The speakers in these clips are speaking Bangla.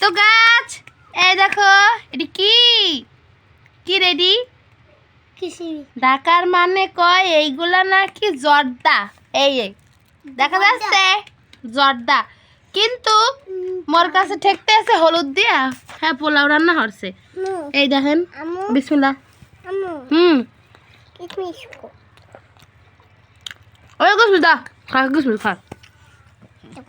তো গাছ এই দেখো এটি কি? কি রেডি? ডাকার মানে কয়? এইগুলা নাকি জর্দা। এই এই দেখা যাচ্ছে? জর্দা। কিন্তু মোর কাছে ঠেকতে আছে হলুদ দিয়া। হ্যাঁ পোলাও রান্না আমু। এই দেখেন আমু। হুম। ওই গুসমিল দা খা গুসমিল খা হুম খামা বিসমিল্লাহ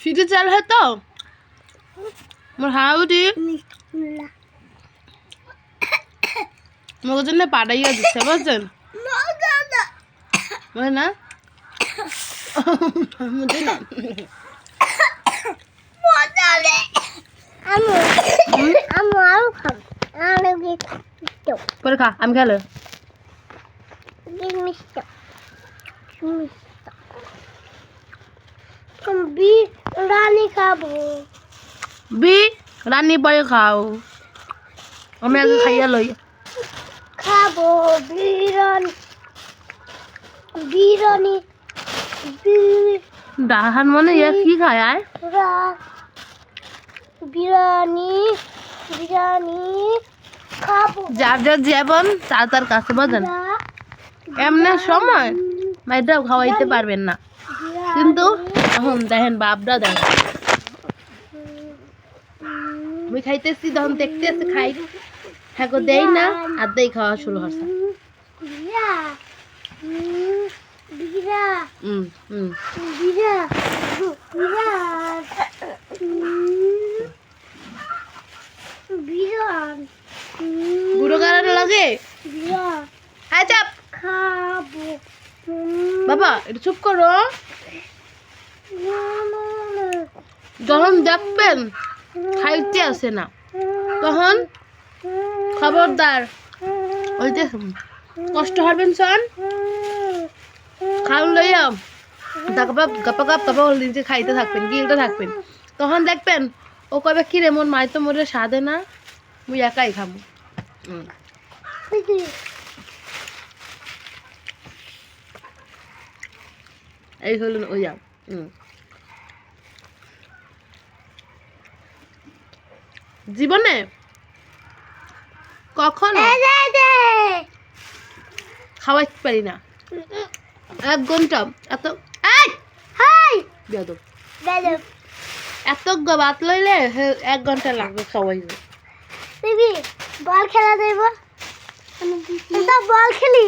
সিটি চাল হয় তো মোর বিসমিল্লাহ মোর জন্য পাড়াইয়া দিচ্ছে বুঝছেন মজা না মানে পরে খা আমি খেলে কিশমিশ কিশমিশ বি রানী খাব বি রানী পরে খাও আমি আগে খাইয়া লই খাব বিরিয়ানি বিরিয়ানি ডাহান মানে ইয়া কি খায় আয় বিরিয়ানি বিরিয়ানি খাব যার যার যেমন তার তার কাছে বোঝেন এমনি সময় মাইটাও খাওয়াইতে পারবেন না। কিন্তু এখন দেখেন বাপরা দেখেন আমি খাইতেছি তখন দেখতেছি খাই। হ্যাঁ দেই না আর দেই খাওয়া শুরু হচ্ছে হুম হুম বিরা বিরা বিরান বুড়ো গাড়ানো লাগে বিরা হ্যাঁ চাপ খাব বাবা, একটু চুপ করো। যখন দেখবেন খাইতে আসে না, তখন খবরদার। ওই যে কষ্ট হবেন সন খাওয়ান লইয়া গাপা গাপা গাপ গাপা নিজে খাইতে থাকবেন, গিলতে থাকবেন। তখন দেখবেন, ও কবে কি রে, মোর মাই তো মোরে সাদে না, মুই একাই খাব। এই হলো ওই যাও হুম। জীবনে কখনো খাওয়াইতে পারি না এক ঘণ্টা এত এই হাই বেয়াদব। এত গ- ভাত লইলে এক ঘণ্টা লাগবে খাওয়াইতে দিদি বল খেলা দেব বল খেলি